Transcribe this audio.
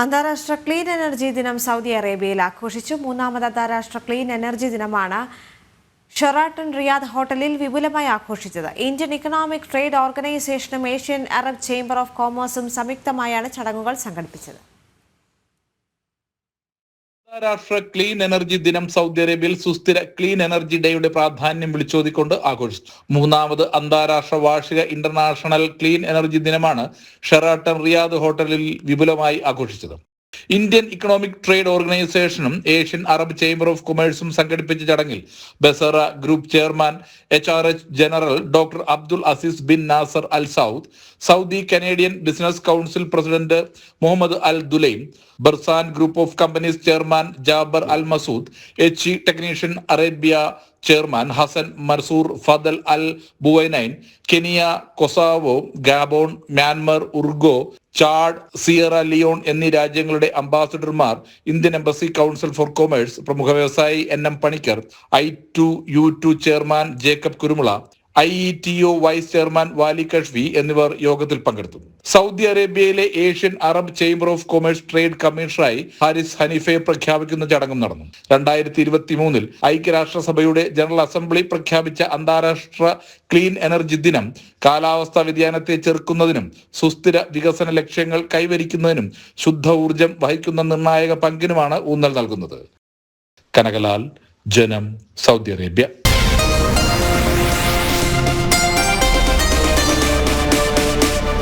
അന്താരാഷ്ട്ര clean energy ദിനം Saudi അറേബ്യയിൽ ആഘോഷിച്ചു. മൂന്നാമത് അന്താരാഷ്ട്ര ക്ലീൻ എനർജി ദിനമാണ് ഷെറാട്ടൺ റിയാദ് ഹോട്ടലിൽ വിപുലമായി ആഘോഷിച്ചത്. ഇന്ത്യൻ ഇക്കണോമിക് ട്രേഡ് ഓർഗനൈസേഷനും ഏഷ്യൻ അറബ് ചേംബർ ഓഫ് കോമേഴ്സും സംയുക്തമായാണ് ചടങ്ങുകൾ സംഘടിപ്പിച്ചത്. അന്താരാഷ്ട്ര ക്ലീൻ എനർജി ദിനം സൗദി അറേബ്യയിൽ സുസ്ഥിര ക്ലീൻ എനർജി ഡേയുടെ പ്രാധാന്യം വിളിച്ചോതിക്കൊണ്ട് ആഘോഷിച്ചു. മൂന്നാമത് അന്താരാഷ്ട്ര വാർഷിക ഇന്റർനാഷണൽ ക്ലീൻ എനർജി ദിനമാണ് ഷെറാട്ടൺ റിയാദ് ഹോട്ടലിൽ വിപുലമായി ആഘോഷിച്ചത്. ഇന്ത്യൻ ഇക്കണോമിക് ട്രേഡ് ഓർഗനൈസേഷനും ഏഷ്യൻ അറബ് ചേംബർ ഓഫ് കൊമേഴ്സും സംഘടിപ്പിച്ച ചടങ്ങിൽ ബസറ group chairman H R H general doctor Abdul Aziz bin Nasser Al Saud Saudi Canadian business council president Muhammad Al Dulaim Barzan group of companies chairman Jaber Al Masood H technician Arabia chairman Hassan Marzoor Fadhel Al Buainain Kenya Kosovo Gabon Myanmar ഉർഗോ Chad Sierra Leone എന്നീ രാജ്യങ്ങളുടെ അംബാസഡർമാർ Indian embassy council for commerce പ്രമുഖ വ്യവസായി N M Panicker I two U two chairman Jacob കുരുമുള I E T O vice chairman Valley കഷ്വി എന്നിവർ യോഗത്തിൽ പങ്കെടുത്തു. Saudi അറേബ്യയിലെ Asian Arab chamber of commerce trade കമ്മീഷണറായി Haris ഹനീഫയെ പ്രഖ്യാപിക്കുന്ന ചടങ്ങും നടന്നു. രണ്ടായിരത്തി ഇരുപത്തി മൂന്നിൽ ഐക്യരാഷ്ട്രസഭയുടെ ജനറൽ അസംബ്ലി പ്രഖ്യാപിച്ച അന്താരാഷ്ട്ര ക്ലീൻ എനർജി ദിനം കാലാവസ്ഥാ വ്യതിയാനത്തെ ചെറുക്കുന്നതിനും സുസ്ഥിര വികസന ലക്ഷ്യങ്ങൾ കൈവരിക്കുന്നതിനും ശുദ്ധ ഊർജം വഹിക്കുന്ന നിർണായക പങ്കിനുമാണ് ഊന്നൽ നൽകുന്നത്. കനകലാൽ ജനം സൗദി അറേബ്യ.